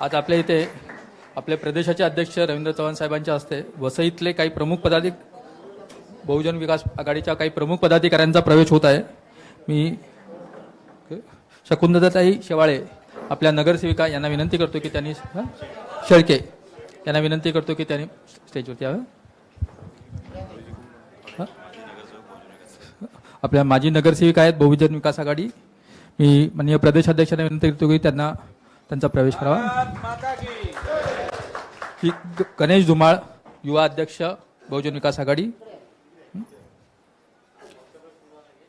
आज आपल्या इथे आपले प्रदेशाचे अध्यक्ष रवींद्र चव्हाण साहेबांच्या हस्ते वसईतले काही प्रमुख पदाधिक बहुजन विकास आघाडीच्या काही प्रमुख पदाधिकाऱ्यांचा प्रवेश होत आहे. मी शकुंदताई शेवाळे आपल्या नगरसेविका यांना विनंती करतो की त्यांनी शेळके यांना विनंती करतो की त्यांनी स्टेजवरती यावं. आपल्या माजी नगरसेविका आहेत बहुजन विकास आघाडी. मी माननीय प्रदेशाध्यक्षांना विनंती करतो की त्यांना त्यांचा प्रवेश करावा. गणेश धुमाळ युवा अध्यक्ष बहुजन विकास आघाडी.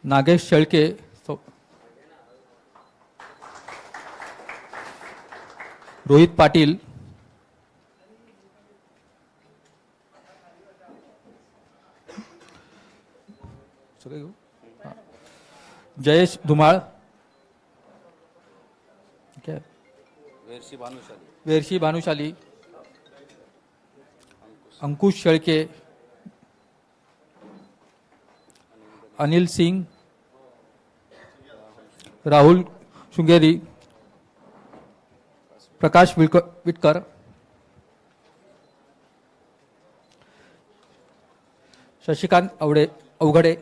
नागेश शेळके रोहित पाटील. जयेश धुमाळ ठीक आहे. वेरशी भानुशाली. अंकुश शेळके अनिल सिंग राहुल शृंगेरी प्रकाश विलक विटकर शशिकांत अवडे अवघडे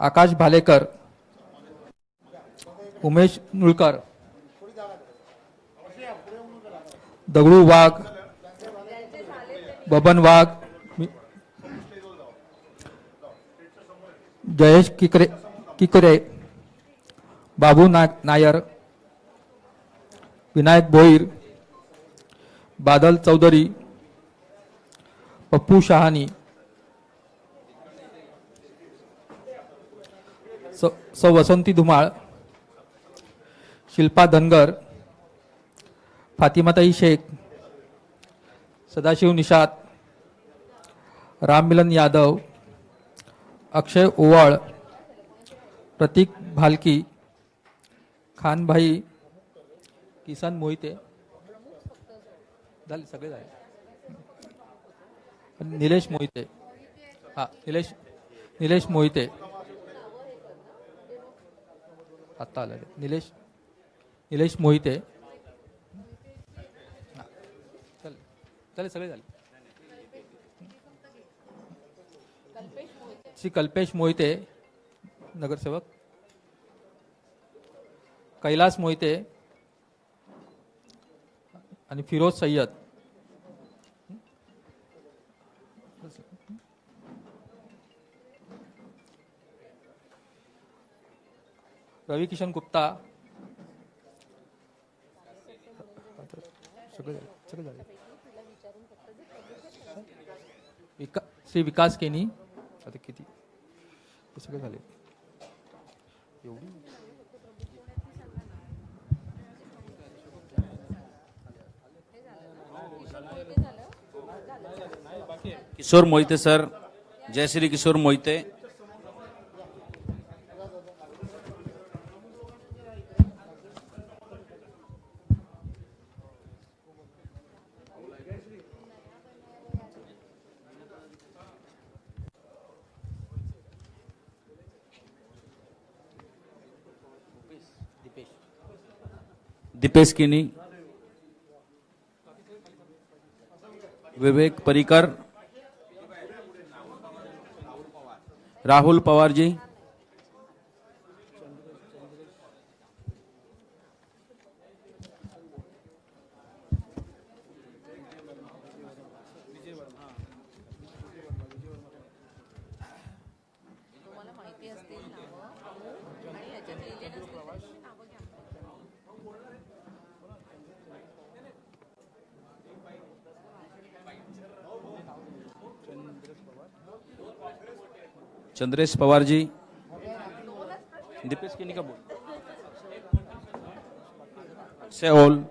आकाश भालेकर उमेश नुळकर दगडू वाघ बबन वाघ मी- जयेश किकरे किकरे बाबू ना नायर विनायक भोईर बादल चौधरी पप्पू शहानी स सौ वसंती धुमाळ शिल्पा धनगर फातिमाताई शेख सदाशिव निषाद राममिलन यादव अक्षय ओवाळ प्रतीक भालकी खानभाई किसन मोहिते. झाले सगळे झाले. निलेश मोहिते. हा निलेश निलेश मोहिते. आत्ता आलं निलेश निलेश मोहिते. चालेल सगळे झाले. श्री कल्पेश मोहिते नगरसेवक. कैलास मोहिते आणि फिरोज सय्यद. रवी किशन गुप्ता. सगळे झाले, सगळे झाले. विका श्री विकास केनी। आता किती? झाले? एवढी? किशोर मोहिते सर. जय श्री किशोर मोहिते. दीपेश किनी विवेक परिकर राहुल पवार जी तुम्हाला माहिती असतील नावं आणि याच्यात लिहिलेलं असतील त्यांची नावं घ्या चंद्रेश पवारजी. दीपेश किनी का बोल? Say all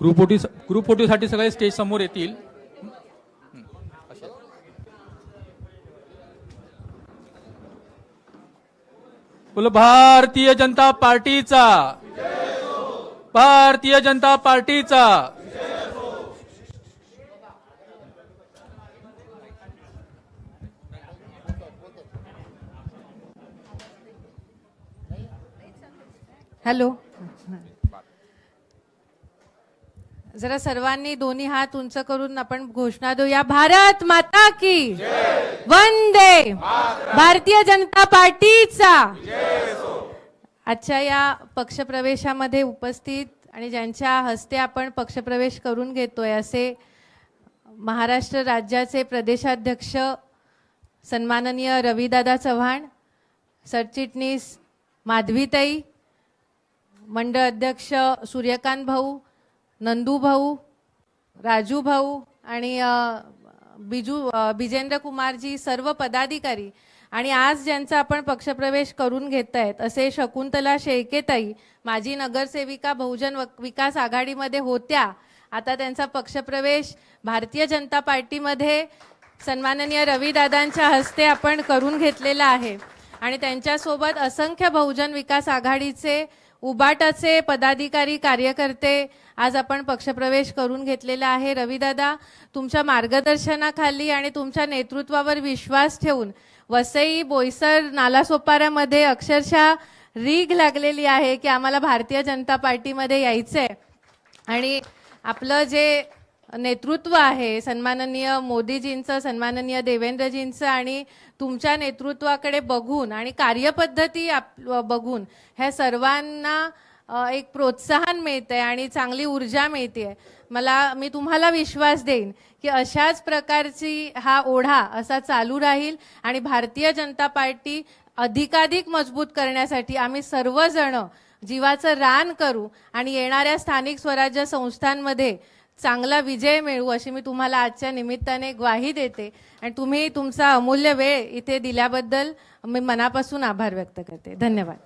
group photo group सगळे स्टेज समोर येतील. बोल भारतीय जनता पार्टीचा. भारतीय जनता पार्टीचा. हॅलो. जरा सर्वांनी दोन्ही हात उंच करून आपण घोषणा देऊया. भारत माता की वंदे. भारतीय जनता पार्टीचा. आजच्या या पक्षप्रवेशामध्ये उपस्थित आणि ज्यांच्या हस्ते आपण पक्षप्रवेश करून घेतोय असे महाराष्ट्र राज्याचे प्रदेशाध्यक्ष सन्माननीय रविदादा चव्हाण सरचिटणीस माधवीताई मंडळ अध्यक्ष सूर्यकांत भाऊ नंदू भाऊ राजू भाऊ आणि बिजू बिजेंद्र कुमारजी सर्व पदाधिकारी. आणि आज ज्यांचा आपण पक्षप्रवेश करून घेत आहेत असे शकुंतला शेळकेताई माजी नगरसेविका बहुजन विकास आघाडीमध्ये होत्या. आता त्यांचा पक्षप्रवेश भारतीय जनता पार्टीमध्ये सन्माननीय रविदादांच्या हस्ते आपण करून घेतलेला आहे. आणि त्यांच्यासोबत असंख्य बहुजन विकास आघाडीचे उबाटाचे पदाधिकारी कार्यकर्ते आज आपण पक्षप्रवेश करून घेतलेला आहे. रवीदादा तुमच्या मार्गदर्शनाखाली आणि तुमच्या नेतृत्वावर विश्वास ठेवून वसई बोईसर नालासोपाऱ्यामध्ये अक्षरशः रीग लागलेली आहे की आम्हाला भारतीय जनता पार्टीमध्ये यायचं आहे आणि आपलं जे नेतृत्व आहे. सन्माननीय मोदीजींचं सन्माननीय देवेंद्रजींचं आणि तुमच्या नेतृत्वाकडे बघून आणि कार्यपद्धती आप बघून ह्या सर्वांना एक प्रोत्साहन मिळते आणि चांगली ऊर्जा मिळते मला मी तुम्हाला विश्वास देईन की अशाच प्रकारची हा ओढा असा चालू राहील आणि भारतीय जनता पार्टी अधिकाधिक मजबूत करण्यासाठी आम्ही सर्वजण जीवाचं रान करू आणि येणाऱ्या स्थानिक स्वराज्य संस्थांमध्ये चांगला विजय मिळू अशी मी तुम्हाला आजच्या निमित्ताने ग्वाही देते. आणि तुम्ही तुमचा अमूल्य वेळ इथे दिल्याबद्दल मी मनापासून आभार व्यक्त करते. धन्यवाद.